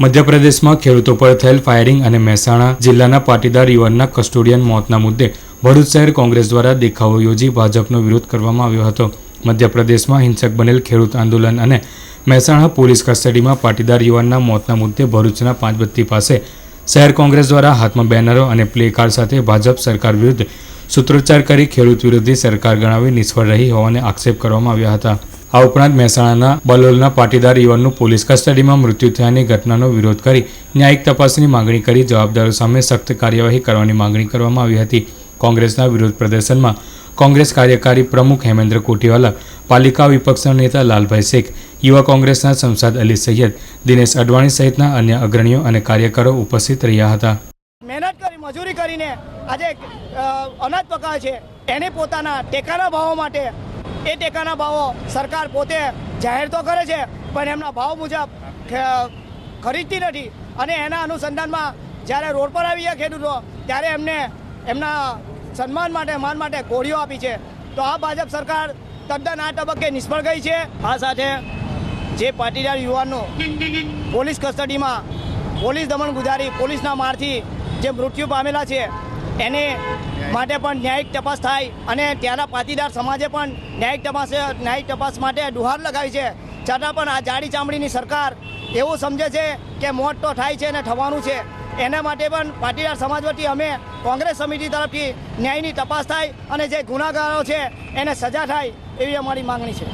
મધ્યપ્રદેશમાં ખેડૂતો પર થયેલ ફાયરિંગ અને મહેસાણા જિલ્લાના પાટીદાર યુવાનના કસ્ટોડિયન મોતના મુદ્દે ભરૂચ શહેર કોંગ્રેસ દ્વારા દેખાવો યોજી ભાજપનો વિરોધ કરવામાં આવ્યો હતો. મધ્યપ્રદેશમાં હિંસક બનેલ ખેડૂત આંદોલન અને મહેસાણા પોલીસ કસ્ટડીમાં પાટીદાર યુવાનના મોતના મુદ્દે ભરૂચના પાંચબત્તી પાસે શહેર કોંગ્રેસ દ્વારા હાથમાં બેનરો અને પ્લે કાર્ડ સાથે ભાજપ સરકાર વિરુદ્ધ સૂત્રોચ્ચાર કરી ખેડૂત વિરોધી સરકાર ગણાવી નિષ્ફળ રહી હોવાને આક્ષેપ કરવામાં આવ્યા હતા. આ ઉપરાંત મહેસાણાના બલોલના પાટીદાર યુવાનનું પોલીસ કસ્ટડીમાં મૃત્યુ થયાની ઘટનાનો વિરોધ કરી ન્યાયિક તપાસની માંગણી કરી જવાબદારો સામે સખ્ત કાર્યવાહી કરવાની માંગણી કરવામાં આવી હતી. કોંગ્રેસના વિરોધ પ્રદર્શનમાં કોંગ્રેસ કાર્યકારી પ્રમુખ હેમેન્દ્ર કોટીવાલા પાલિકા વિપક્ષના નેતા લાલભાઈ શેખ, યુવા કોંગ્રેસના સંસદ અલી સૈયદ, દિનેશ અડવાણી સહિતના અન્ય અગ્રણીઓ અને કાર્યકરો ઉપસ્થિત રહ્યા હતા. મહેનત કરી, મજૂરી કરીને આજે અનાજ પકાવે છે. એને પોતાના ટેકાના ભાવો માટે એ ટેકાના ભાવો સરકાર પોતે જાહેર તો કરે છે, પણ એમના ભાવ મુજબ ખરીદતી નથી. અને એના અનુસંધાનમાં જ્યારે રોડ પર આવી ગયા ખેડૂતો, ત્યારે એમને એમના સન્માન માટે, માન માટે ગોળીઓ આપી છે. તો આ ભાજપ સરકાર તદ્દન આ તબક્કે નિષ્ફળ ગઈ છે. આ સાથે જે પાટીદાર યુવાનો પોલીસ કસ્ટડીમાં પોલીસ દમણ ગુજારી, પોલીસના મારથી જે મૃત્યુ પામેલા છે એને માટે પણ ન્યાયિક તપાસ થાય અને ત્યાંના પાટીદાર સમાજે પણ ન્યાયિક તપાસ ન્યાયિક તપાસ માટે દુહાર લગાવી છે. છતાં પણ આ જાડી ચામડીની સરકાર એવું સમજે છે કે મોત તો થાય છે અને થવાનું છે. એના માટે પણ પાટીદાર સમાજ વતી અમે કોંગ્રેસ સમિતિ તરફથી ન્યાયની તપાસ થાય અને જે ગુનાગારો છે એને સજા થાય એવી અમારી માંગણી છે.